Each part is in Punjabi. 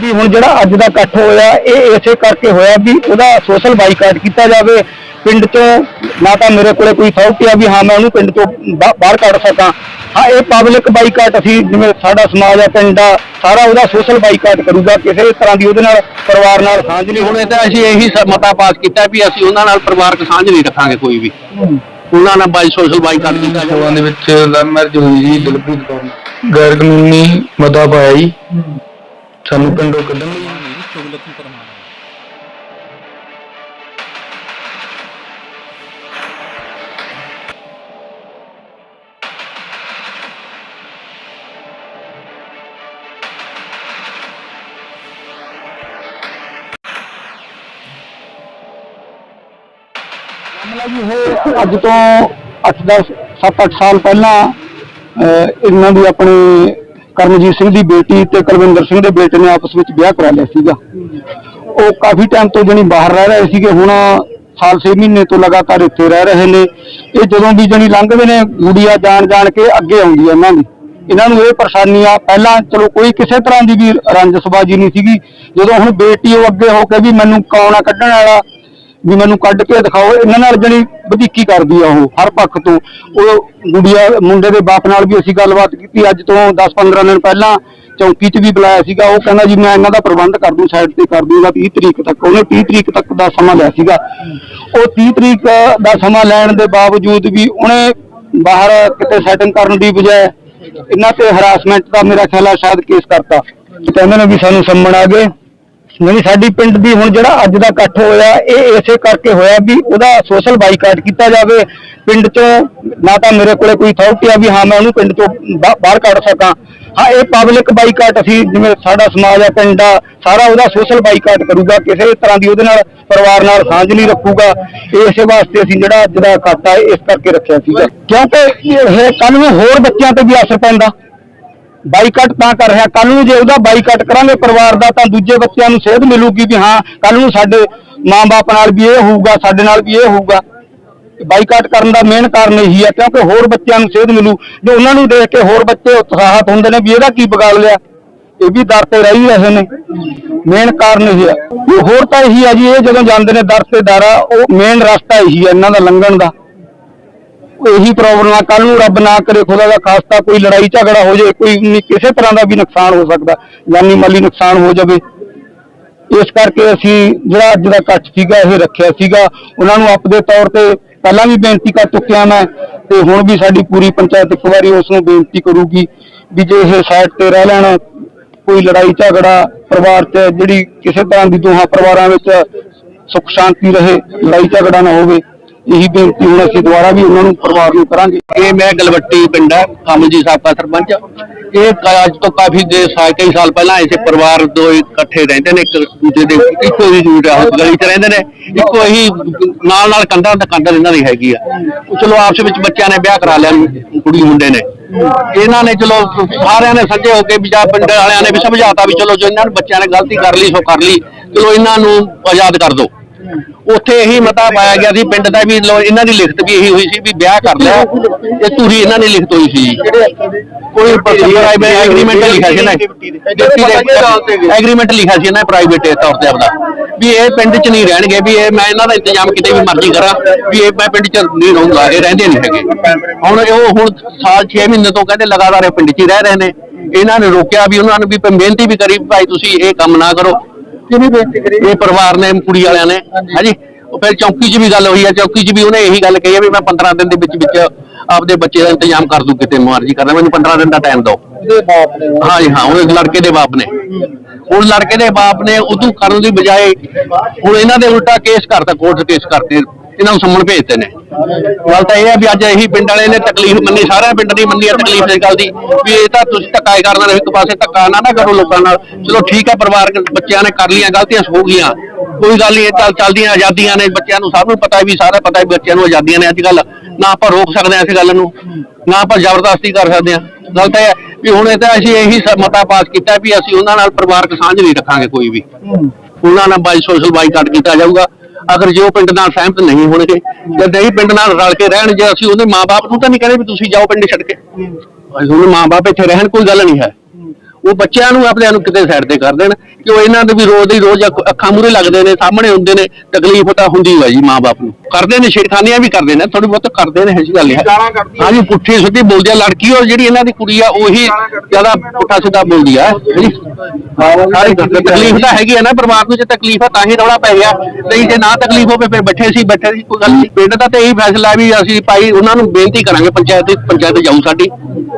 ਵੀ ਹੁਣ ਜਿਹੜਾ ਅੱਜ ਦਾ ਇਕੱਠ ਹੋਇਆ ਇਹ ਇਸੇ ਕਰਕੇ ਹੋਇਆ ਵੀ ਉਹਦਾ ਸੋਸ਼ਲ ਬਾਈਕਾਟ ਕੀਤਾ ਜਾਵੇ। ਪਿੰਡ ਤੋਂ ਨਾ ਤਾਂ ਮੇਰੇ ਕੋਲੇ ਕੋਈ ਅਥਾਰਟੀ ਆ ਵੀ ਹਾਂ ਮੈਂ ਉਹਨੂੰ ਪਿੰਡ ਤੋਂ ਬਾਹਰ ਕੱਢ ਸਕਾਂ। ਹਾਂ ਇਹ ਪਬਲਿਕ ਬਾਈਕਾਟ ਅਸੀਂ ਜਿਵੇਂ ਸਾਡਾ ਸਮਾਜ ਆ ਪਿੰਡ ਆ ਸਾਰਾ ਉਹਦਾ ਸੋਸ਼ਲ ਬਾਈਕਾਟ ਕਰੂਗਾ ਕਿਸੇ ਤਰ੍ਹਾਂ ਦੀ ਉਹਦੇ ਨਾਲ ਪਰਿਵਾਰ ਨਾਲ ਸਾਂਝ ਨਹੀਂ ਹੁਣ। ਇਹ ਤਾਂ ਅਸੀਂ ਇਹੀ ਮਤਾ ਪਾਸ ਕੀਤਾ ਵੀ ਅਸੀਂ ਉਹਨਾਂ ਨਾਲ ਪਰਿਵਾਰਕ ਸਾਂਝ ਨਹੀਂ ਰੱਖਾਂਗੇ ਕੋਈ ਵੀ। ਉਹਨਾਂ ਨਾਲ ਬਾਈ ਸੋਸ਼ਲ ਬਾਈਕਾਟ ਕੀਤਾ ਸ਼ੋਆਂ ਦੇ ਵਿੱਚ ਲਵ ਮੈਰਿਜ ਹੋਈ ਜੀ ਦਿਲਪ੍ਰੀਤ ਕੌਰ ਨਾਲ। ਗੈਰ ਕਾਨੂੰਨੀ ਮਤਾ ਪਾਇਆ ਜੀ। ਸਾਨੂੰ ਪਿੰਡੋਂ ਕੱਢਣ ਲਈ। ਮਾਮਲਾ ਜੀ ਇਹ ਅੱਜ ਤੋਂ 8-10 7-8 ਸਾਲ ਪਹਿਲਾਂ ਅਹ, ਇਹਨਾਂ ਦੀ ਆਪਣੀ ਕਰਮਜੀਤ ਸਿੰਘ ਦੀ ਬੇਟੀ ਤੇ ਕੁਲਵਿੰਦਰ ਸਿੰਘ ਦੇ ਬੇਟੇ ਨੇ ਆਪਸ ਵਿੱਚ ਵਿਆਹ ਕਰਾ ਲਿਆ ਸੀਗਾ। ਉਹ ਕਾਫੀ ਟਾਈਮ ਤੋਂ ਜਣੀ ਬਾਹਰ ਰਹਿ ਰਹੇ ਸੀਗੇ, ਹੁਣ ਸਾਲ 6 ਮਹੀਨੇ ਤੋਂ ਲਗਾਤਾਰ ਇੱਥੇ ਰਹਿ ਰਹੇ ਨੇ। ਇਹ ਜਦੋਂ ਵੀ ਜਣੀ ਲੰਘਦੇ ਨੇ ਗੁੜੀਆ ਜਾਣ ਜਾਣ ਕੇ ਅੱਗੇ ਆਉਂਦੀ ਹੈ ਇਹਨਾਂ ਦੀ। ਇਹਨਾਂ ਨੂੰ ਇਹ ਪਰੇਸ਼ਾਨੀ ਆ ਪਹਿਲਾਂ ਚਲੋ ਕੋਈ ਕਿਸੇ ਤਰ੍ਹਾਂ ਦੀ ਵੀ ਰੰਜਸਬਾਜੀ ਨਹੀਂ ਸੀਗੀ। ਜਦੋਂ ਹੁਣ ਬੇਟੀ ਉਹ ਅੱਗੇ ਹੋ ਕੇ ਵੀ ਮੈਨੂੰ ਕੌਣ ਆ ਕੱਢਣ ਵਾਲਾ ਵੀ ਮੈਨੂੰ ਕੱਢ ਕੇ ਦਿਖਾਓ, ਇਹਨਾਂ ਨਾਲ ਜਣੀ ਵਧੀਕੀ ਕਰਦੀ ਆ ਉਹ, ਹਰ ਪੱਖ ਤੋਂ। ਉਹ ਗੁੜੀਆ ਮੁੰਡੇ ਦੇ ਬਾਪ ਨਾਲ ਵੀ ਅਸੀਂ ਗੱਲਬਾਤ ਕੀਤੀ, ਅੱਜ ਤੋਂ 10-15 ਦਿਨ ਪਹਿਲਾਂ ਚੌਂਕੀ 'ਚ ਵੀ ਬੁਲਾਇਆ ਸੀਗਾ, ਉਹ ਕਹਿੰਦਾ ਜੀ, ਮੈਂ ਇਹਨਾਂ ਦਾ ਪ੍ਰਬੰਧ ਕਰ ਦੂੰ, ਸਾਈਡ ਤੇ ਕਰ ਦੂੰਗਾ 30 ਤਰੀਕ ਤੱਕ। ਉਹਨੇ 30 ਤਰੀਕ ਤੱਕ ਦਾ ਸਮਾਂ ਲਿਆ ਸੀਗਾ। ਉਹ 30 ਤਰੀਕ ਦਾ ਸਮਾਂ ਲੈਣ ਦੇ ਬਾਵਜੂਦ ਵੀ ਉਹਨੇ ਬਾਹਰ ਕਿਤੇ ਸੈਟਿੰਗ ਕਰਨ ਦੀ ਬਜਾਏ ਇਹਨਾਂ ਤੇ ਹਰਾਸਮੈਂਟ ਦਾ ਮੇਰਾ ਖਿਆਲ ਆ, ਸ਼ਾਇਦ ਕੇਸ ਕਰਤਾ। ਕਹਿੰਦੇ ਨੇ ਵੀ ਸਾਨੂੰ ਸੰਮਣ ਆ ਗਏ। ਨਹੀਂ ਸਾਡੀ ਪਿੰਡ ਦੀ ਹੁਣ ਜਿਹੜਾ ਅੱਜ ਦਾ ਇਕੱਠ ਹੋਇਆ, ਇਹ ਇਸੇ ਕਰਕੇ ਹੋਇਆ ਵੀ ਉਹਦਾ ਸੋਸ਼ਲ ਬਾਈਕਾਟ ਕੀਤਾ ਜਾਵੇ। ਪਿੰਡ ਚੋਂ ਨਾ ਤਾਂ ਮੇਰੇ ਕੋਲੇ ਕੋਈ ਅਥਾਰਟੀ ਆ ਵੀ ਹਾਂ, ਮੈਂ ਉਹਨੂੰ ਪਿੰਡ ਚੋਂ ਬਾਹਰ ਕੱਢ ਸਕਾਂ। ਹਾਂ, ਇਹ ਪਬਲਿਕ ਬਾਈਕਾਟ ਅਸੀਂ ਜਿਵੇਂ ਸਾਡਾ ਸਮਾਜ ਆ, ਪਿੰਡ ਆ, ਸਾਰਾ ਉਹਦਾ ਸੋਸ਼ਲ ਬਾਈਕਾਟ ਕਰੂਗਾ, ਕਿਸੇ ਤਰ੍ਹਾਂ ਦੀ ਉਹਦੇ ਨਾਲ ਪਰਿਵਾਰ ਨਾਲ ਸਾਂਝ ਨਹੀਂ ਰੱਖੂਗਾ। ਇਸੇ ਵਾਸਤੇ ਅਸੀਂ ਜਿਹੜਾ ਅੱਜ ਦਾ ਇਕੱਠ ਆ ਇਸ ਕਰਕੇ ਰੱਖਿਆ ਸੀਗਾ। ਕਿਉਂਕਿ ਇਹ ਕੱਲ ਨੂੰ ਹੋਰ ਬੱਚਿਆਂ ਤੇ ਵੀ ਅਸਰ ਪੈਂਦਾ। ਬਾਈਕਾਟ ਤਾਂ ਕਰ ਰਿਹਾ। ਕੱਲ ਨੂੰ ਜੇ ਉਹਦਾ ਬਾਈਕਾਟ ਕਰਾਂਗੇ ਪਰਿਵਾਰ ਦਾ, ਤਾਂ ਦੂਜੇ ਬੱਚਿਆਂ ਨੂੰ ਸੇਧ ਮਿਲੂਗੀ ਵੀ ਹਾਂ ਕੱਲ ਨੂੰ ਸਾਡੇ ਮਾਂ-ਬਾਪ ਨਾਲ ਵੀ ਇਹ ਹੋਊਗਾ, ਸਾਡੇ ਨਾਲ ਵੀ ਇਹ ਹੋਊਗਾ। ਬਾਈਕਾਟ ਕਰਨ ਦਾ ਮੇਨ ਕਾਰਨ ਇਹੀ ਹੈ, ਕਿਉਂਕਿ ਹੋਰ ਬੱਚਿਆਂ ਨੂੰ ਸੇਧ ਮਿਲੂ। ਜੇ ਉਹਨਾਂ ਨੂੰ ਦੇਖ ਕੇ ਹੋਰ ਬੱਚੇ ਉਤਸ਼ਾਹਤ ਹੁੰਦੇ ਨੇ ਵੀ ਇਹਦਾ ਕੀ ਵਿਗਾੜ ਲਿਆ, ਇਹ ਵੀ ਦਰ ਤੇ ਰਹਿ ਹੀ ਰਹੇ ਨੇ। ਮੇਨ ਕਾਰਨ ਇਹ ਹੈ। ਹੋਰ ਤਾਂ ਇਹੀ ਹੈ ਜੀ, ਇਹ ਜਦੋਂ ਜਾਂਦੇ ਨੇ ਦਰ ਤੇ ਦਾਰਾ, ਉਹ ਮੇਨ ਰਸਤਾ ਇਹੀ ਹੈ, ਇਹਨਾਂ ਦਾ ਲੰਘਣ ਦਾ। ਇਹੀ ਪ੍ਰੋਬਲਮ ਆ ਕੱਲ ਨੂੰ ਰੱਬ ਨਾ ਕਰੇ, ਖੁਦਾ ਦਾ ਖਾਸਤਾ ਕੋਈ ਲੜਾਈ ਝਗੜਾ ਹੋ ਜਾਏ, ਕੋਈ ਕਿਸੇ ਤਰ੍ਹਾਂ ਦਾ ਵੀ ਨੁਕਸਾਨ ਹੋ ਸਕਦਾ, ਜਾਨੀ ਮਾਲੀ ਨੁਕਸਾਨ ਹੋ ਜਾਵੇ। ਇਸ ਕਰਕੇ ਅਸੀਂ ਜਿਹੜਾ ਅੱਜ ਦਾ ਇਕੱਠ ਸੀਗਾ, ਇਹ ਰੱਖਿਆ ਸੀਗਾ। ਉਹਨਾਂ ਨੂੰ ਆਪਦੇ ਤੌਰ ਤੇ ਪਹਿਲਾਂ ਵੀ ਬੇਨਤੀ ਕਰ ਚੁੱਕਿਆ ਮੈਂ, ਤੇ ਹੁਣ ਵੀ ਸਾਡੀ ਪੂਰੀ ਪੰਚਾਇਤ ਇੱਕ ਵਾਰੀ ਉਸ ਨੂੰ ਬੇਨਤੀ ਕਰੂਗੀ ਵੀ ਜੇ ਇਹ ਸਾਈਡ ਤੇ ਰਹਿ ਲੈਣ, ਕੋਈ ਲੜਾਈ ਝਗੜਾ, ਪਰਿਵਾਰ 'ਚ ਜਿਹੜੀ ਕਿਸੇ ਤਰ੍ਹਾਂ ਦੀ ਦੋਹਾਂ ਪਰਿਵਾਰਾਂ ਵਿੱਚ ਸੁਖ ਸ਼ਾਂਤੀ ਰਹੇ, ਲੜਾਈ ਝਗੜਾ ਨਾ ਹੋਵੇ। ਇਹੀ ਬੇਨਤੀ ਹੁਣ ਅਸੀਂ ਦੁਬਾਰਾ ਵੀ ਉਹਨਾਂ ਨੂੰ ਪਰਿਵਾਰ ਨੂੰ ਕਰਾਂਗੇ। ਇਹ ਮੈਂ ਗਲਵੱਟੀ ਪਿੰਡ ਹੈ ਕਾਮਜੀ ਸਾਬਕਾ ਸਰਪੰਚ। ਇਹ ਅੱਜ ਤੋਂ ਕਾਫੀ ਦੇ ਸਾਲ, ਕਈ ਸਾਲ ਪਹਿਲਾਂ ਐਸੇ ਪਰਿਵਾਰ ਦੋ ਇਕੱਠੇ ਰਹਿੰਦੇ ਨੇ, ਇੱਕ ਦੂਜੇ ਦੇ ਇੱਕੋ ਹੀ ਗਲੀ 'ਚ ਰਹਿੰਦੇ ਨੇ। ਇੱਕੋ ਹੀ ਨਾਲ ਨਾਲ ਕੰਧਾਂ ਤੇ ਕੰਧ ਇਹਨਾਂ ਦੀ ਹੈਗੀ ਆ। ਚਲੋ ਆਪਸ ਵਿੱਚ ਬੱਚਿਆਂ ਨੇ ਵਿਆਹ ਕਰਾ ਲਿਆ, ਕੁੜੀ ਮੁੰਡੇ ਨੇ। ਇਹਨਾਂ ਨੇ ਚਲੋ ਸਾਰਿਆਂ ਨੇ ਸੱਜੇ ਹੋ ਕੇ ਵੀ ਜਾਂ ਪਿੰਡ ਵਾਲਿਆਂ ਨੇ ਵੀ ਸਮਝਾਤਾ ਵੀ ਚਲੋ ਜੋ ਇਹਨਾਂ ਨੇ ਬੱਚਿਆਂ ਨੇ ਗਲਤੀ ਕਰ ਲਈ, ਸੋ ਕਰ ਲਈ। ਚਲੋ ਇਹਨਾਂ ਨੂੰ ਆਜ਼ਾਦ ਕਰ ਦਿਓ। ਉੱਥੇ ਇਹੀ ਮਤਾ ਪਾਇਆ ਗਿਆ ਸੀ ਪਿੰਡ ਦਾ ਵੀ ਲੋ ਇਹਨਾਂ ਦੀ ਲਿਖਤ ਵੀ ਇਹੀ ਹੋਈ ਸੀ ਵੀ ਵਿਆਹ ਕਰ ਲਿਆ ਇਹ ਧੂਰੀ ਇਹਨਾਂ ਦੀ ਲਿਖਤ ਹੋਈ ਸੀ। ਕੋਈ ਪ੍ਰਾਈਵੇਟ ਐਗਰੀਮੈਂਟ ਲਿਖਿਆ ਸੀ ਨਾ ਐਗਰੀਮੈਂਟ ਲਿਖਿਆ ਸੀ ਇਹਨਾਂ ਪ੍ਰਾਈਵੇਟ ਤੌਰ ਤੇ ਆਪਦਾ ਵੀ ਇਹ ਪਿੰਡ 'ਚ ਨਹੀਂ ਰਹਿਣਗੇ ਵੀ ਇਹ ਮੈਂ ਇਹਨਾਂ ਦਾ ਇੰਤਜ਼ਾਮ ਕਿਤੇ ਵੀ ਮਰਜ਼ੀ ਕਰਾਂ ਵੀ ਇਹ ਮੈਂ ਪਿੰਡ 'ਚ ਨਹੀਂ ਰਹੂੰਗਾ ਇਹ ਰਹਿੰਦੇ ਨਹੀਂ ਹੈਗੇ। ਹੁਣ ਇਹ ਉਹ ਹੁਣ ਸਾਲ 6 ਮਹੀਨੇ ਤੋਂ ਕਹਿੰਦੇ ਲਗਾਤਾਰ ਇਹ ਪਿੰਡ 'ਚ ਹੀ ਰਹਿ ਰਹੇ ਨੇ। ਇਹਨਾਂ ਨੇ ਰੋਕਿਆ ਵੀ ਉਹਨਾਂ ਨੂੰ ਵੀ ਬੇਨਤੀ ਵੀ ਕਰੀ ਵੀ ਭਾਈ ਤੁਸੀਂ ਇਹ ਕੰਮ ਨਾ ਕਰੋ। ਕਿਹਨੇ ਬੇਨਤੀ ਕਰੀ ਇਹ ਪਰਿਵਾਰ ਨੇ ਕੁੜੀ ਵਾਲਿਆਂ ਨੇ। ਹਾਂਜੀ। ਉਹ ਫਿਰ ਚੌਕੀ 'ਚ ਵੀ ਗੱਲ ਹੋਈ ਹੈ। ਚੌਕੀ 'ਚ ਵੀ ਉਹਨੇ ਇਹੀ ਗੱਲ ਕਹੀ ਹੈ ਵੀ ਮੈਂ 15 ਦਿਨ ਦੇ ਵਿੱਚ ਵਿੱਚ ਆਪਦੇ ਬੱਚੇ ਦਾ ਇੰਤਜ਼ਾਮ ਕਰ ਦੂੰ ਕਿਤੇ ਮਰਜ਼ੀ ਕਰਨਾ। ਮੈਨੂੰ 15 ਦਿਨ ਦਾ ਟਾਈਮ ਦਿਓ। ਹਾਂ ਜੀ ਹਾਂ ਉਹ ਲੜਕੇ ਦੇ ਬਾਪ ਨੇ। ਹੁਣ ਲੜਕੇ ਦੇ ਬਾਪ ਨੇ ਉਦੋਂ ਕਰਨ ਦੀ ਬਜਾਏ ਹੁਣ ਇਹਨਾਂ ਦੇ ਉਲਟਾ ਕੇਸ ਕਰਤਾ ਕੋਰਟ ਕੇਸ ਕਰਤੇ ਇਹਨਾਂ ਨੂੰ ਸੰਮਣ ਭੇਜਦੇ ਨੇ। ਗੱਲ ਤਾਂ ਇਹ ਹੈ ਵੀ ਅੱਜ ਇਹੀ ਪਿੰਡ ਵਾਲੇ ਨੇ ਤਕਲੀਫ ਮੰਨੀ ਸਾਰਿਆਂ ਪਿੰਡ ਦੀ ਮੰਨੀ ਹੈ ਤਕਲੀਫ ਇਸ ਗੱਲ ਦੀ ਵੀ ਇਹ ਤਾਂ ਤੁਸੀਂ ਧੱਕਾ ਹੀ ਕਰਨਾ ਇੱਕ ਪਾਸੇ ਧੱਕਾ ਨਾ ਨਾ ਕਰੋ ਲੋਕਾਂ ਨਾਲ। ਚਲੋ ਠੀਕ ਹੈ ਪਰਿਵਾਰਕ ਬੱਚਿਆਂ ਨੇ ਕਰ ਲੀਆਂ ਗਲਤੀਆਂ ਹੋ ਗਈਆਂ। ਕੋਈ ਗੱਲ ਨਹੀਂ ਇਹ ਚੱਲ ਚੱਲਦੀਆਂ ਆਜ਼ਾਦੀਆਂ ਨੇ ਬੱਚਿਆਂ ਨੂੰ ਸਭ ਨੂੰ ਪਤਾ ਵੀ ਸਾਰਾ ਪਤਾ ਵੀ ਬੱਚਿਆਂ ਨੂੰ ਆਜ਼ਾਦੀਆਂ ਨੇ ਅੱਜ ਕੱਲ ਨਾ ਆਪਾਂ ਰੋਕ ਸਕਦੇ ਹਾਂ ਇਸ ਗੱਲ ਨੂੰ ਨਾ ਆਪਾਂ ਜ਼ਬਰਦਸਤੀ ਕਰ ਸਕਦੇ ਹਾਂ। ਗੱਲ ਤਾਂ ਇਹ ਹੈ ਵੀ ਹੁਣ ਇਹ ਤਾਂ ਅਸੀਂ ਇਹੀ ਮਤਾ ਪਾਸ ਕੀਤਾ ਵੀ ਅਸੀਂ ਉਹਨਾਂ ਨਾਲ ਪਰਿਵਾਰਕ ਸਾਂਝ ਨਹੀਂ ਰੱਖਾਂਗੇ ਕੋਈ ਵੀ। ਉਹਨਾਂ ਨਾਲ ਬਾਈ ਸੋਸ਼ਲ ਬਾਈਕਾਟ ਕੀਤਾ ਜਾਊਗਾ। ਅਗਰ ਜੇ ਉਹ ਪਿੰਡ ਨਾਲ ਸਹਿਮਤ ਨਹੀਂ ਹੋਣਗੇ ਜਾਂ ਨਹੀਂ ਪਿੰਡ ਨਾਲ ਰਲ ਕੇ ਰਹਿਣ ਜੇ ਅਸੀਂ ਉਹਦੇ ਮਾਪੇ ਨੂੰ ਤਾਂ ਨਹੀਂ ਕਹਿੰਦੇ ਵੀ ਤੁਸੀਂ ਜਾਓ ਪਿੰਡ ਛੱਡ ਕੇ। ਅਸੀਂ ਉਹਦੇ ਮਾਪੇ ਇੱਥੇ ਰਹਿਣ ਕੋਈ ਗੱਲ ਨਹੀਂ ਹੈ। ਉਹ ਬੱਚਿਆਂ ਨੂੰ ਆਪਣਿਆਂ ਨੂੰ ਕਿਤੇ ਸਾਈਡ ਤੇ ਕਰ ਦੇਣ ਕਿ ਉਹ ਇਹਨਾਂ ਦੇ ਵੀ ਰੋਜ਼ ਦੀ ਰੋਜ਼ ਅੱਖ- ਅੱਖਾਂ ਮੂਰੇ ਲੱਗਦੇ ਨੇ ਸਾਹਮਣੇ ਹੁੰਦੇ ਨੇ ਤਕਲੀਫ ਤਾਂ ਹੁੰਦੀ ਹੈ ਜੀ ਮਾਪੇ ਨੂੰ। ਕਰਦੇ ਨੇ ਛੇੜਖਾਨੀਆਂ ਵੀ ਕਰਦੇ ਨੇ ਥੋੜੀ ਬਹੁਤ ਕਰਦੇ ਨੇ ਐਸੀ ਗੱਲ ਹੈ। ਹਾਂਜੀ ਪੁੱਠੀ ਸਿੱਧੀ ਬੋਲਦੀ ਆ ਲੜਕੀ ਔਰ ਜਿਹੜੀ ਇਹਨਾਂ ਦੀ ਕੁੜੀ ਆ ਉਹੀ ਜ਼ਿਆਦਾ ਪੁੱਠਾ ਸਿੱਧਾ ਬੋਲਦੀ ਆ ਜੀ ਸਾਰੀ ਤਕਲੀਫ ਤਾਂ ਹੈਗੀ ਆ ਨਾ ਪਰਿਵਾਰ ਨੂੰ ਜੇ ਤਕਲੀਫ ਆ ਤਾਂ ਹੀ ਰੌਲਾ ਪੈ ਗਿਆ। ਨਹੀਂ ਜੇ ਨਾ ਤਕਲੀਫ ਹੋਵੇ ਫਿਰ ਬੈਠੇ ਸੀ ਬੈਠੇ ਸੀ ਕੋਈ ਗੱਲ ਨਹੀਂ। ਪਿੰਡ ਦਾ ਤੇ ਇਹੀ ਫੈਸਲਾ ਵੀ ਅਸੀਂ ਭਾਈ ਉਹਨਾਂ ਨੂੰ ਬੇਨਤੀ ਕਰਾਂਗੇ ਪੰਚਾਇਤ ਪੰਚਾਇਤ ਜਾਊ ਸਾਡੀ।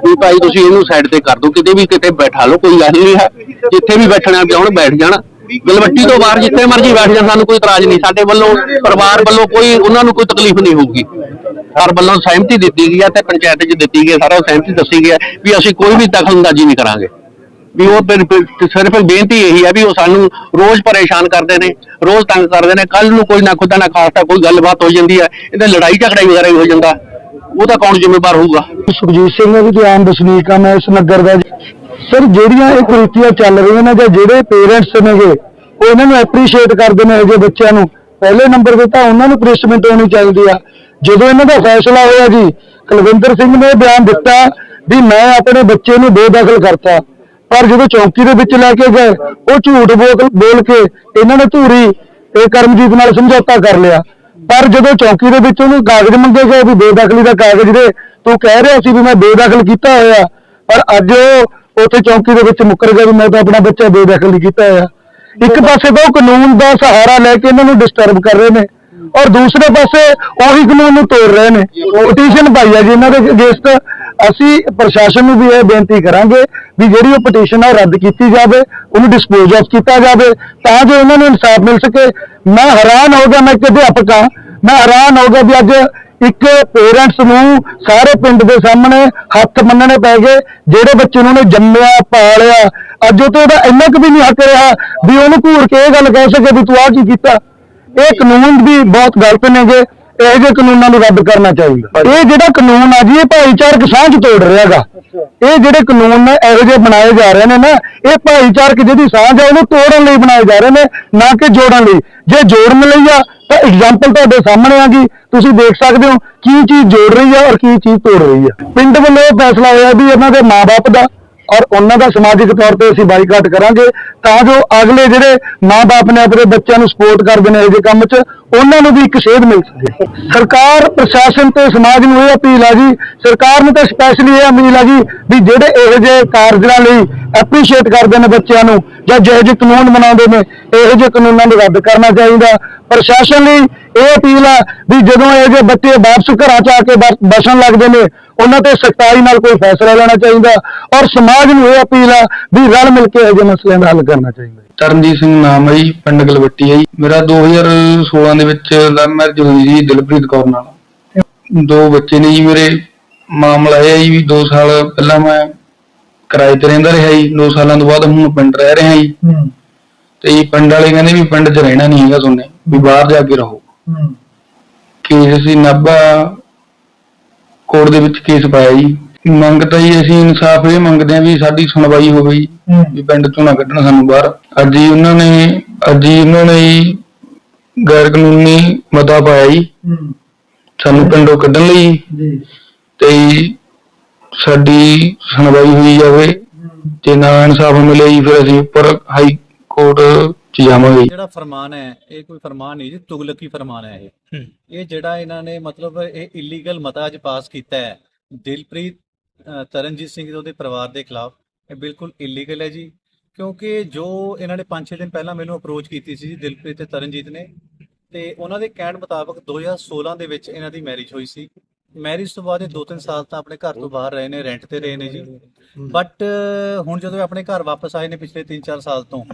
ਵੀ ਭਾਈ ਤੁਸੀਂ ਇਹਨੂੰ ਸਾਈਡ ਤੇ ਕਰ ਦਿਓ ਕਿਤੇ ਵੀ ਕਿਤੇ ਬੈਠਾ ਲਓ। ਕੋਈ ਗੱਲ ਨਹੀਂ ਹੈ ਜਿੱਥੇ ਵੀ ਬੈਠਣਾ ਪਿਆ ਬੈਠ ਜਾਣਾ। ਗਲਵੱਟੀ ਤੋਂ ਬਾਹਰ ਜਿੱਥੇ ਮਰਜ਼ੀ ਬੈਠ ਜਾਣ, ਸਾਨੂੰ ਕੋਈ ਇਤਰਾਜ਼ ਨਹੀਂ। ਸਾਡੇ ਵੱਲੋਂ, ਪਰਿਵਾਰ ਵੱਲੋਂ ਕੋਈ, ਉਹਨਾਂ ਨੂੰ ਕੋਈ ਤਕਲੀਫ ਨਹੀਂ ਹੋਊਗੀ। ਸਰ ਵੱਲੋਂ ਸਹਿਮਤੀ ਦਿੱਤੀ ਗਈ ਹੈ ਤੇ ਪੰਚਾਇਤ 'ਚ ਦਿੱਤੀ ਗਈ ਹੈ ਸਾਰਾ ਸਹਿਮਤੀ ਦੱਸੀ ਗਈ ਹੈ ਵੀ ਅਸੀਂ ਕੋਈ ਵੀ ਦਖਲ ਅੰਦਾਜ਼ੀ ਨਹੀਂ ਕਰਾਂਗੇ। ਵੀ ਉਹ ਫਿਰ- ਸਿਰਫ ਬੇਨਤੀ ਇਹੀ ਹੈ ਵੀ ਉਹ ਸਾਨੂੰ ਰੋਜ਼ ਪਰੇਸ਼ਾਨ ਕਰਦੇ ਨੇ, ਰੋਜ਼ ਤੰਗ ਕਰਦੇ ਨੇ ਕੱਲ ਨੂੰ ਕੋਈ ਨਾ ਖੁਦਾ ਨਾ ਖਾਸਤਾ ਕੋਈ ਗੱਲਬਾਤ ਹੋ ਜਾਂਦੀ ਹੈ ਇਹਦੇ ਲੜਾਈ ਝਗੜਾ ਵਗੈਰਾ ਵੀ ਹੋ ਜਾਂਦਾ, ਉਹਦਾ ਕੌਣ ਜ਼ਿੰਮੇਵਾਰ ਹੋਊਗਾ? ਸੁਖਜੀਤ ਸਿੰਘ ਵੀ ਤੇ ਆਮ ਵਸਨੀਕ ਆ, ਮੈਂ ਇਸ ਨਗਰ ਦਾ ਸਰ, ਜਿਹੜੀਆਂ ਇਹ ਕੁਰੀਤੀਆਂ ਚੱਲ ਰਹੀਆਂ ਨੇ ਜਾਂ ਜਿਹੜੇ ਪੇਰੈਂਟਸ ਨੇਗੇ ਉਹ ਇਹਨਾਂ ਨੂੰ ਐਪਰੀਸ਼ੀਏਟ ਕਰਦੇ ਨੇ ਇਹ ਬੱਚਿਆਂ ਨੂੰ। ਪਹਿਲੇ ਨੰਬਰ ਤੇ ਤਾਂ ਉਹਨਾਂ ਨੂੰ ਪਨਿਸ਼ਮੈਂਟ ਹੋਣੀ ਚਾਹੀਦੀ ਆ। ਜਦੋਂ ਇਹਨਾਂ ਦਾ ਫੈਸਲਾ ਹੋਇਆ ਜੀ, ਕੁਲਵਿੰਦਰ ਸਿੰਘ ਨੇ ਬਿਆਨ ਦਿੱਤਾ ਵੀ ਮੈਂ ਆਪਣੇ ਬੱਚੇ ਨੂੰ ਬੇਦਖਲ ਕਰਤਾ। ਪਰ ਜਦੋਂ ਚੌਂਕੀ ਦੇ ਵਿੱਚ ਲੈ ਕੇ ਗਏ ਉਹ ਝੂਠ ਬੋਲ ਬੋਲ ਕੇ ਇਹਨਾਂ ਨੇ ਧੂਰੀ ਤੇ ਕਰਮਜੀਤ ਨਾਲ ਸਮਝੌਤਾ ਕਰ ਲਿਆ। ਪਰ ਜਦੋਂ ਚੌਂਕੀ ਦੇ ਵਿੱਚ ਉਹਨੂੰ ਕਾਗਜ਼ ਮੰਗੇ ਗਏ ਵੀ ਬੇਦਖਲੀ ਦਾ ਕਾਗਜ਼ ਦੇ ਤੂੰ ਕਹਿ ਰਿਹਾ ਸੀ ਵੀ ਮੈਂ ਬੇਦਖਲ ਕੀਤਾ ਹੋਇਆ। ਪਰ ਅੱਜ ਉਹ ਉੱਥੇ ਚੌਂਕੀ ਦੇ ਵਿੱਚ ਮੁੱਕਰ ਗਿਆ ਵੀ ਮੈਂ ਤਾਂ ਆਪਣਾ ਬੱਚਾ ਬੇਦਖਲ ਨਹੀਂ ਕੀਤਾ ਹੋਇਆ। ਇੱਕ ਪਾਸੇ ਤਾਂ ਉਹ ਕਾਨੂੰਨ ਦਾ ਸਹਾਰਾ ਲੈ ਕੇ ਇਹਨਾਂ ਨੂੰ ਡਿਸਟਰਬ ਕਰ ਰਹੇ ਨੇ ਔਰ ਦੂਸਰੇ ਪਾਸੇ ਉਹੀ ਕਾਨੂੰਨ ਨੂੰ ਤੋੜ ਰਹੇ ਨੇ। ਪਟੀਸ਼ਨ ਪਾਈ ਹੈ ਜੀ ਇਹਨਾਂ ਦੇ ਅਗੇਂਸਟ ਅਸੀਂ ਪ੍ਰਸ਼ਾਸਨ ਨੂੰ ਵੀ ਇਹ ਬੇਨਤੀ ਕਰਾਂਗੇ ਵੀ ਜਿਹੜੀ ਉਹ ਪਟੀਸ਼ਨ ਆ ਉਹ ਰੱਦ ਕੀਤੀ ਜਾਵੇ, ਉਹਨੂੰ ਡਿਸਪੋਜ਼ ਆਫ ਕੀਤਾ ਜਾਵੇ, ਤਾਂ ਜੋ ਉਹਨਾਂ ਨੂੰ ਇਨਸਾਫ ਮਿਲ ਸਕੇ। ਮੈਂ ਹੈਰਾਨ ਹੋ ਗਿਆ, ਮੈਂ ਇੱਕ ਅਧਿਆਪਕ ਹਾਂ, ਮੈਂ ਹੈਰਾਨ ਹੋ ਗਿਆ ਵੀ ਅੱਜ ਇੱਕ ਪੇਰੈਂਟਸ ਨੂੰ ਸਾਰੇ ਪਿੰਡ ਦੇ ਸਾਹਮਣੇ ਹੱਥ ਮੰਨਣੇ ਪੈ ਗਏ, ਜਿਹੜੇ ਬੱਚੇ ਨੂੰ ਉਹਨੇ ਜੰਮਿਆ, ਪਾਲਿਆ, ਅੱਜ ਉਹ ਤੇ ਉਹਦਾ ਇੰਨਾ ਕੁ ਵੀ ਨਹੀਂ ਹੱਕ ਰਿਹਾ ਵੀ ਉਹਨੂੰ ਘੂਰ ਕੇ ਇਹ ਗੱਲ ਕਹਿ ਸਕੇ ਵੀ ਤੂੰ ਆਹ ਕੀ ਕੀਤਾ। ਇਹ ਕਾਨੂੰਨ ਵੀ ਬਹੁਤ ਗਲਤ ਨੇਗੇ। ਇਹੋ ਜਿਹੇ ਕਾਨੂੰਨਾਂ ਨੂੰ ਰੱਦ ਕਰਨਾ ਚਾਹੀਦਾ। ਇਹ ਜਿਹੜਾ ਕਾਨੂੰਨ ਆ ਜੀ ਇਹ ਭਾਈਚਾਰਕ ਸਾਂਝ ਤੋੜ ਰਿਹਾਗਾ ਇਹ ਜਿਹੜੇ ਕਾਨੂੰਨ ਨੇ ਇਹੋ ਜਿਹੇ ਬਣਾਏ ਜਾ ਰਹੇ ਨੇ ਨਾ ਇਹ ਭਾਈਚਾਰਕ ਜਿਹਦੀ ਸਾਂਝ ਆ ਉਹਨੂੰ ਤੋੜਨ ਲਈ ਬਣਾਏ ਜਾ ਰਹੇ ਨੇ ਨਾ ਕਿ ਜੋੜਨ ਲਈ। ਜੇ ਜੋੜਨ ਲਈ ਆ ਤਾਂ ਐਗਜ਼ਾਮਪਲ ਤੁਹਾਡੇ ਸਾਹਮਣੇ ਆ ਗਈ। ਤੁਸੀਂ ਦੇਖ ਸਕਦੇ ਹੋ ਕੀ ਚੀਜ਼ ਜੋੜ ਰਹੀ ਆ ਔਰ ਕੀ ਚੀਜ਼ ਤੋੜ ਰਹੀ ਆ। ਪਿੰਡ ਵੱਲੋਂ ਫੈਸਲਾ ਹੋਇਆ ਵੀ ਇਹਨਾਂ ਦੇ ਮਾਪੇ ਦਾ ਔਰ ਉਹਨਾਂ ਦਾ ਸਮਾਜਿਕ ਤੌਰ ਤੇ ਅਸੀਂ ਬਾਈਕਾਟ ਕਰਾਂਗੇ ਤਾਂ ਜੋ ਅਗਲੇ ਜਿਹੜੇ ਮਾਪੇ ਨੇ ਆਪਣੇ ਬੱਚਿਆਂ ਨੂੰ ਸਪੋਰਟ ਕਰਦੇ ਨੇ ਇਹਦੇ ਕੰਮ 'ਚ, ਉਹਨਾਂ ਨੂੰ ਵੀ ਇੱਕ ਸੇਧ ਮਿਲ ਸਕੇ। ਸਰਕਾਰ, ਪ੍ਰਸ਼ਾਸਨ ਤੇ ਸਮਾਜ ਨੂੰ ਇਹ ਅਪੀਲ ਆ ਜੀ, ਸਰਕਾਰ ਨੂੰ ਤਾਂ ਸਪੈਸ਼ਲੀ ਇਹ ਅਪੀਲ ਆ ਜੀ ਵੀ ਜਿਹੜੇ ਇਹੋ ਜਿਹੇ ਕਾਰਜਾਂ ਲਈ ਐਪਰੀਸ਼ੀਏਟ ਕਰਦੇ ਨੇ ਬੱਚਿਆਂ ਨੂੰ ਜਾਂ ਜਿਹੋ ਜਿਹੇ ਕਾਨੂੰਨ ਬਣਾਉਂਦੇ ਨੇ ਇਹੋ ਜਿਹੇ ਕਾਨੂੰਨਾਂ ਨੂੰ ਰੱਦ ਕਰਨਾ ਚਾਹੀਦਾ। ਪ੍ਰਸ਼ਾਸਨ ਲਈ ਇਹ ਅਪੀਲ ਆ ਵੀ ਜਦੋਂ ਇਹੋ ਜਿਹੇ ਬੱਚੇ ਵਾਪਸ ਘਰਾਂ ਚ ਆ ਕੇ ਬਸ- ਬਸਣ ਲੱਗਦੇ ਨੇ ਉਹਨਾਂ ਤੇ ਸਖਤਾਈ ਨਾਲ ਕੋਈ ਫੈਸਲਾ ਲੈਣਾ ਚਾਹੀਦਾ। ਔਰ ਸਮਾਜ ਨੂੰ ਇਹ ਅਪੀਲ ਆ ਵੀ ਰਲ ਮਿਲ ਕੇ ਇਹੋ ਜਿਹੇ ਮਸਲਿਆਂ ਦਾ ਹੱਲ ਕਰਨਾ ਚਾਹੀਦਾ। ਤਰਨਜੀਤ ਸਿੰਘ ਨਾਮ ਹੈ ਜੀ ਪਿੰਡ ਗਲਵੱਟੀ ਹੈ ਜੀ। ਮੇਰਾ 2016 ਦੇ ਵਿੱਚ ਲਵ ਮੈਰਿਜ ਹੋਈ ਜੀ ਦਿਲਪ੍ਰੀਤ ਕੌਰ ਨਾਲ। ਦੋ ਬੱਚੇ ਨੇ ਜੀ ਮੇਰੇ ਮਾਮਲਾ ਇਹ ਹੈ ਜੀ ਵੀ 2 ਸਾਲ ਪਹਿਲਾਂ ਮੈਂ ਕਿਰਾਏ ਤੇ ਰਹਿੰਦਾ ਰਿਹਾ ਜੀ। 2 ਸਾਲਾਂ ਤੋਂ ਬਾਅਦ ਹੁਣ ਪਿੰਡ ਰਹਿ ਰਿਹਾ ਜੀ। ਤੇ ਪਿੰਡ ਵਾਲੇ ਕਹਿੰਦੇ ਵੀ ਪਿੰਡ 'ਚ ਰਹਿਣਾ ਨਹੀਂ ਹੈਗਾ ਤੁਹਾਨੂੰ ਵੀ ਬਾਹਰ ਜਾ ਕੇ ਰਹੋ। ਕੇਸ ਅਸੀਂ ਨਾਭਾ ਕੋਰਟ ਦੇ ਵਿੱਚ ਕੇਸ ਪਾਇਆ ਜੀ। ਮੰਗ ਤਾਂ ਜੀ ਅਸੀਂ ਇਨਸਾਫ ਇਹ ਮੰਗਦੇ ਹਾਂ ਵੀ ਸਾਡੀ ਸੁਣਵਾਈ ਹੋਵੇ ਜੀ ਵੀ ਪਿੰਡ ਚੋਂ ਨਾ ਕੱਢਣ ਸਾਨੂੰ ਬਾਹਰ। ਅੱਜ ਹੀ ਉਹਨਾਂ ਨੇ ਅੱਜ ਹੀ ਉਹਨਾਂ ਨੇ ਜੀ ਗੈਰ ਕਾਨੂੰਨੀ ਮਤਾ ਪਾਇਆ ਜੀ। ਸਾਨੂੰ ਪਿੰਡੋਂ ਕੱਢਣ ਲਈ ਤੇ ਜੀ ਸਾਡੀ ਸੁਣਵਾਈ ਹੋਈ ਜਾਵੇ। ਤੇ ਨਾ ਇਨਸਾਫ ਮਿਲੇ ਜੀ ਫਿਰ ਅਸੀਂ ਉੱਪਰ ਹਾਈ ਕੋਰਟ ਚ ਜਾਵਾਂਗੇ ਜਿਹੜਾ ਫਰਮਾਨ ਹੈ ਇਹ ਕੋਈ ਫਰਮਾਨ ਨਹੀਂ ਜੀ ਤੁਗਲਕੀ ਫਰਮਾਨ ਹੈ ਇਹ। ਇਹ ਜਿਹੜਾ ਇਹਨਾਂ ਨੇ ਮਤਲਬ ਇਹ ਇਲੀਗਲ ਮਤਾ ਅੱਜ ਪਾਸ ਕੀਤਾ ਹੈ ਦਿਲਪ੍ਰੀਤ ਤਰਨਜੀਤ ਸਿੰਘ ਦੇ ਉਹਦੇ ਪਰਿਵਾਰ ਦੇ ਖਿਲਾਫ ਇਹ ਬਿਲਕੁਲ ਇਲੀਗਲ ਹੈ ਜੀ। ਕਿਉਂਕਿ ਜੋ ਇਹਨਾਂ ਨੇ 5-6 ਦਿਨ ਪਹਿਲਾਂ ਮੈਨੂੰ ਅਪਰੋਚ ਕੀਤੀ ਸੀ ਜੀ ਦਿਲਪ੍ਰੀਤ ਤੇ ਤਰਨਜੀਤ ਨੇ ਤੇ ਉਹਨਾਂ ਦੇ ਕਹਿਣ ਮੁਤਾਬਕ 2016 ਦੇ ਵਿੱਚ ਇਹਨਾਂ ਦੀ ਮੈਰਿਜ ਹੋਈ ਸੀ। ਮੈਰਿਜ ਤੋਂ ਬਾਅਦ ਇਹ 2-3 ਸਾਲ ਤਾਂ ਆਪਣੇ ਘਰ ਤੋਂ ਬਾਹਰ ਰਹੇ ਨੇ ਰੈਂਟ ਤੇ ਰਹੇ ਨੇ ਜੀ। ਬਟ ਹੁਣ ਜਦੋਂ ਇਹ ਆਪਣੇ ਘਰ ਵਾਪਸ ਆਏ ਨੇ ਪਿਛਲੇ 3-4 ਸਾਲ ਤੋਂ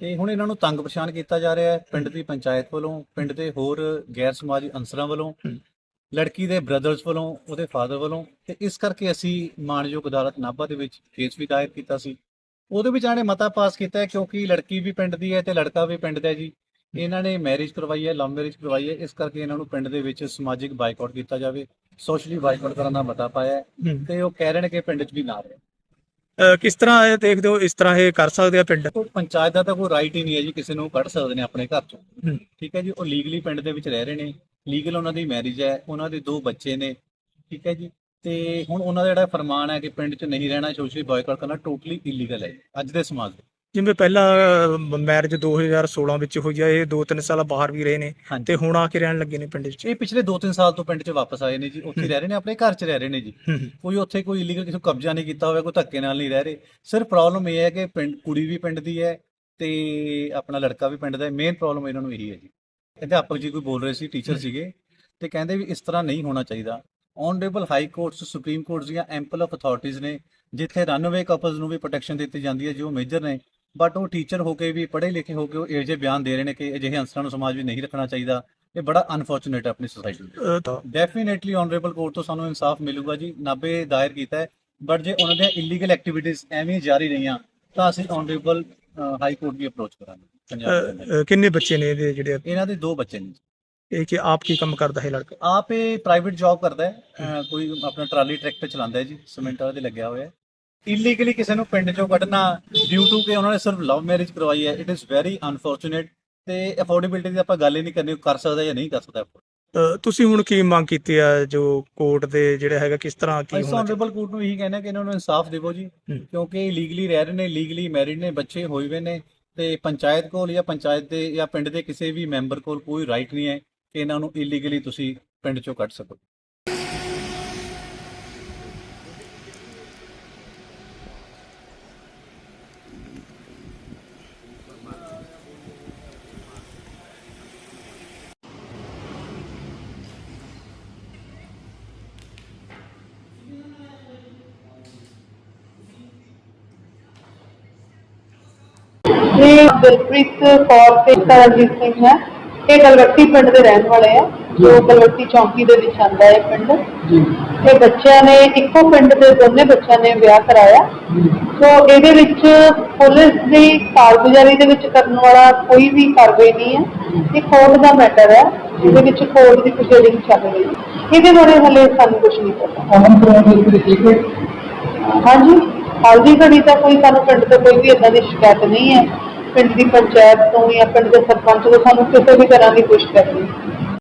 ਤੇ ਹੁਣ ਇਹਨਾਂ ਨੂੰ ਤੰਗ ਪਰੇਸ਼ਾਨ ਕੀਤਾ ਜਾ ਰਿਹਾ ਹੈ ਪਿੰਡ ਦੀ ਪੰਚਾਇਤ ਵੱਲੋਂ ਪਿੰਡ ਦੇ ਹੋਰ ਗੈਰ ਸਮਾਜੀ ਅਨਸਰਾਂ ਵੱਲੋਂ ਲੜਕੀ ਦੇ ਬ੍ਰਦਰਸ ਵੱਲੋਂ ਉਹਦੇ ਫਾਦਰ ਵੱਲੋਂ ਤੇ ਇਸ ਕਰਕੇ ਅਸੀਂ ਮਾਨਯੋਗ ਅਦਾਲਤ ਨਾਭਾ ਦੇ ਵਿੱਚ ਕੇਸ ਵੀ ਦਾਇਰ ਕੀਤਾ ਸੀ। ਉਹਦੇ ਵਿੱਚ ਆਣੇ ਮਤਾ ਪਾਸ ਕੀਤਾ ਹੈ ਕਿਉਂਕਿ ਲੜਕੀ ਵੀ ਪਿੰਡ ਦੀ ਹੈ ਤੇ ਲੜਕਾ ਵੀ ਪਿੰਡ ਦਾ ਹੈ ਜੀ। ਇਹਨਾਂ ਨੇ ਮੈਰਿਜ ਕਰਵਾਈ ਹੈ ਲਵ ਮੈਰਿਜ ਕਰਵਾਈ ਹੈ ਇਸ ਕਰਕੇ ਇਹਨਾਂ ਨੂੰ ਪਿੰਡ ਦੇ ਵਿੱਚ ਸਮਾਜਿਕ ਬਾਈਕਾਟ ਕੀਤਾ ਜਾਵੇ। ਸੋਸ਼ਲੀ ਬਾਈਕਾਟ ਕਰਨ ਦਾ ਮਤਾ ਪਾਇਆ ਹੈ ਤੇ ਉਹ ਕਹਿ ਰਹੇ ਨੇ ਕਿ ਪਿੰਡ 'ਚ ਵੀ ਨਾ ਰਹੇ। ਅਹ ਕਿਸ ਤਰ੍ਹਾਂ ਇਹ ਦੇਖਦੇ ਹੋ? ਇਸ ਤਰ੍ਹਾਂ ਇਹ ਕਰ ਸਕਦੇ ਆ ਪਿੰਡ? ਉਹ ਪੰਚਾਇਤ ਦਾ ਤਾਂ ਕੋਈ ਰਾਈਟ ਹੀ ਨਹੀਂ ਹੈ ਜੀ ਕਿਸੇ ਨੂੰ ਕੱਢ ਸਕਦੇ ਨੇ ਆਪਣੇ ਘਰ ਚੋਂ। ਹੂੰ। ਠੀਕ ਹੈ ਜੀ ਉਹ ਲੀਗਲੀ ਪਿੰਡ ਦੇ ਵਿੱਚ ਰਹਿ ਰਹੇ ਨੇ। ਲੀਗਲ ਉਹਨਾਂ ਦੀ ਮੈਰਿਜ ਹੈ ਉਹਨਾਂ ਦੇ ਦੋ ਬੱਚੇ ਨੇ। ਠੀਕ ਹੈ ਜੀ ਤੇ ਹੁਣ ਉਹਨਾਂ ਦਾ ਜਿਹੜਾ ਫਰਮਾਨ ਹੈ ਕਿ ਪਿੰਡ 'ਚ ਨਹੀਂ ਰਹਿਣਾ ਸੋਸ਼ਲੀ ਬਾਇਕਾਟ ਕਰਨਾ ਟੋਟਲੀ ਇਲੀਗਲ ਹੈ ਅੱਜ ਦੇ ਸਮਾਜ ਦੇ। ਜਿਵੇਂ ਪਹਿਲਾਂ ਮੈਰਿਜ 2016 ਵਿੱਚ ਹੋਈ ਆ ਇਹ 2-3 ਸਾਲ ਬਾਹਰ ਵੀ ਰਹੇ ਨੇ ਹਾਂਜੀ। ਤੇ ਹੁਣ ਆ ਕੇ ਰਹਿਣ ਲੱਗੇ ਨੇ ਪਿੰਡ ਵਿੱਚ ਇਹ ਪਿਛਲੇ 2-3 ਸਾਲ ਤੋਂ ਪਿੰਡ 'ਚ ਵਾਪਸ ਆਏ ਨੇ ਜੀ ਉੱਥੇ ਰਹਿ ਰਹੇ ਨੇ ਆਪਣੇ ਘਰ 'ਚ ਰਹਿ ਰਹੇ ਨੇ ਜੀ। ਹੂੰ, ਹੂੰ। ਕੋਈ ਉੱਥੇ ਕੋਈ ਇਲੀਗਲ ਕਿਸੇ ਕਬਜ਼ਾ ਨਹੀਂ ਕੀਤਾ ਹੋਇਆ ਕੋਈ ਧੱਕੇ ਨਾਲ ਨਹੀਂ ਰਹਿ ਰਹੇ। ਸਿਰਫ ਪ੍ਰੋਬਲਮ ਇਹ ਹੈ ਕਿ ਪਿੰਡ ਕੁੜੀ ਵੀ ਪਿੰਡ ਦੀ ਹੈ ਤੇ ਆਪਣਾ ਲੜਕਾ ਵੀ ਪਿੰਡ ਦਾ ਹੈ। ਮੇਨ ਪ੍ਰੋਬਲਮ ਇਹਨਾਂ ਨੂੰ ਇਹੀ ਹੈ ਜੀ। ਅਧਿਆਪਕ ਜੀ ਕੋਈ ਬੋਲ ਰਹੇ ਸੀ ਟੀਚਰ ਸੀਗੇ ਤੇ ਕਹਿੰਦੇ ਵੀ ਇਸ ਤਰ੍ਹਾਂ ਨਹੀਂ ਹੋਣਾ ਚਾਹੀਦਾ। Honourable high courts supreme courts ਦੀਆਂ ਐਂਪਲ ਆਫ ਅਥਾਰਟੀਜ਼ ਨੇ ਜਿੱਥੇ ਰਨਵੇ ਕਪਲਸ ਨੂੰ ਵੀ ਪ੍ਰੋਟੈਕਸ਼ਨ ਦਿੱਤੀ ਜਾਂਦੀ ਹੈ ਜੋ ਮੇਜਰ ਨੇ ਬਟ ਉਹ ਟੀਚਰ ਹੋ ਕੇ ਵੀ ਪੜ੍ਹੇ ਲਿਖੇ ਹੋ ਕੇ ਉਹ ਇਹੋ ਜਿਹੇ ਬਿਆਨ ਦੇ ਰਹੇ ਨੇ ਕਿ ਅਜਿਹੇ ਅੰਸਰਾਂ ਨੂੰ ਸਮਾਜ ਵਿੱਚ ਨਹੀਂ ਰੱਖਣਾ ਚਾਹੀਦਾ। ਇਹ ਬੜਾ ਅਨਫੋਰਚੂਨੇਟ ਹੈ ਆਪਣੀ ਸੋਸਾਇਟੀ ਤਾਂ ਡੈਫੀਨੇਟਲੀ ਆਨਰੇਬਲ ਕੋਰਟ ਤੋਂ ਸਾਨੂੰ ਇਨਸਾਫ ਮਿਲੂਗਾ ਜੀ। ਨਾਬੇ ਦਾਇਰ ਕੀਤਾ ਹੈ। ਬਟ ਜੇ ਉਹਨਾਂ ਦੀਆਂ ਇਲੀਗਲ ਐਕਟੀਵਿਟੀਜ਼ ਐਵੇਂ ਜਾਰੀ ਰਹੀਆਂ ਤਾਂ ਅਸੀਂ ਆਨਰੇਬਲ ਹਾਈ ਕੋਰਟ ਵੀ ਅਪਰੋਚ ਕਰਾਂਗੇ। ਪੰਜਾਬ ਕਿੰਨੇ ਬੱਚੇ ਨੇ ਇਹਦੇ ਜਿਹੜੇ ਇਹਨਾਂ ਦੇ ਦੋ ਬੱਚੇ ਨੇ ਇਹ ਕਿ ਆਪ ਕੀ ਕੰਮ ਕਰਦਾ ਹੈ ਲੜਕਾ? ਆਪ ਇਹ ਪ੍ਰਾਈਵੇਟ ਜੌਬ ਕਰਦਾ ਹੈ। ਕੋਈ ਆਪਣਾ ਟਰਾਲੀ ਟਰੈਕਟਰ ਚਲਾਉਂਦਾ ਹੈ ਜੀ। ਸੀਮੈਂਟ ਵਾਲੇ ਤੇ ਲੱਗਿਆ ਹੋਇਆ ਹੈ। ਇਲੀਗਲੀ ਕਿਸੇ ਨੂੰ ਪਿੰਡ ਚੋਂ ਕੱਢਣਾ ਡਿਊ ਟੂ ਕਿ ਉਹਨਾਂ ਨੇ ਸਿਰਫ ਲਵ ਮੈਰਿਜ ਕਰਵਾਈ ਹੈ ਇਟ ਇਜ਼ ਵੈਰੀ ਅਨਫੋਰਚੂਨੇਟ ਤੇ ਅਫੋਰਡੇਬਿਲਟੀ ਦੀ ਆਪਾਂ ਗੱਲ ਹੀ ਨਹੀਂ ਕਰਨੀ ਉਹ ਕਰ ਸਕਦਾ ਜਾਂ ਨਹੀਂ ਕਰ ਸਕਦਾ ਤੁਸੀਂ ਹੁਣ ਕੀ ਮੰਗ ਕੀਤੀ ਆ ਜੋ ਕੋਰਟ ਦੇ ਜਿਹੜੇ ਹੈਗਾ ਕਿਸ ਤਰ੍ਹਾਂ ਕੀ ਹੋਣਾ ਆਨਰੇਬਲ ਕੋਰਟ ਨੂੰ ਇਹੀ ਕਹਿਣਾ ਕਿ ਇਹਨਾਂ ਨੂੰ ਇਨਸਾਫ ਦਿਵੋ ਜੀ। ਕਿਉਂਕਿ ਲੀਗਲੀ ਰਹਿ ਰਹੇ ਨੇ ਲੀਗਲੀ ਮੈਰਿਡ ਨੇ ਬੱਚੇ ਹੋਏ ਹੋਏ ਨੇ ਤੇ ਪੰਚਾਇਤ ਕੋਲ ਜਾਂ ਪੰਚਾਇਤ ਦੇ ਜਾਂ ਪਿੰਡ ਦੇ ਕਿਸੇ ਵੀ ਮੈਂਬਰ ਕੋਲ ਕੋਈ ਰਾਈਟ ਨਹੀਂ ਹੈ ਕਿ ਇਹਨਾਂ ਨੂੰ ਇਲੀਗਲੀ ਤੁਸੀਂ ਪਿੰਡ ਚੋਂ ਕੱਢ ਸਕੋ ਇਹ ਦਿਲਪ੍ਰੀਤ ਕੌਰ ਤੇ ਤਰਨਜੀਤ ਸਿੰਘ ਹੈ। ਇਹ ਗਲਵੱਟੀ ਪਿੰਡ ਦੇ ਰਹਿਣ ਵਾਲੇ ਆ। ਜੋ ਗਲਵੱਟੀ ਚੌਂਕੀ ਦੇ ਵਿੱਚ ਆਉਂਦਾ ਹੈ ਪਿੰਡ। ਜੀ। ਇਹ ਬੱਚਿਆਂ ਨੇ ਇੱਕੋ ਪਿੰਡ ਦੇ ਦੋਨੇ ਬੱਚਿਆਂ ਨੇ ਵਿਆਹ ਕਰਾਇਆ। ਸੋ ਇਹਦੇ ਵਿੱਚ ਪੁਲਿਸ ਦੀ ਕਾਰਗੁਜ਼ਾਰੀ ਦੇ ਵਿੱਚ ਕਰਨ ਵਾਲਾ ਕੋਈ ਵੀ ਕਾਰਵਾਈ ਨਹੀਂ ਹੈ। ਇਹ ਕੋਰਟ ਦਾ ਮੈਟਰ ਹੈ। ਇਹਦੇ ਵਿੱਚ ਕੋਰਟ ਦੀ ਪ੍ਰੋਸੀਡਿੰਗ ਚੱਲ ਰਹੀ ਹੈ। ਇਹਦੇ ਬਾਰੇ ਹਲੇ ਸਾਨੂੰ ਕੁਝ ਨਹੀਂ ਪਤਾ। ਅਮਨ ਕਰਾਉਣ ਦੇ ਹਾਂਜੀ। ਹਾਲ ਦੀ ਘੜੀ ਤਾਂ ਕੋਈ ਸਾਨੂੰ ਪਿੰਡ ਤੋਂ ਕੋਈ ਵੀ ਇਦਾਂ ਦੀ ਸ਼ਿਕਾਇਤ ਨਹੀਂ ਹੈ। ਪਿੰਡ ਦੀ ਪੰਚਾਇਤ ਤੋਂ ਜਾਂ ਪਿੰਡ ਦੇ ਸਰਪੰਚ ਤੋਂ ਸਾਨੂੰ ਕਿਸੇ ਵੀ ਤਰ੍ਹਾਂ ਦੀ ਕੋਈ ਸ਼ਿਕਾਇਤ ਨਹੀਂ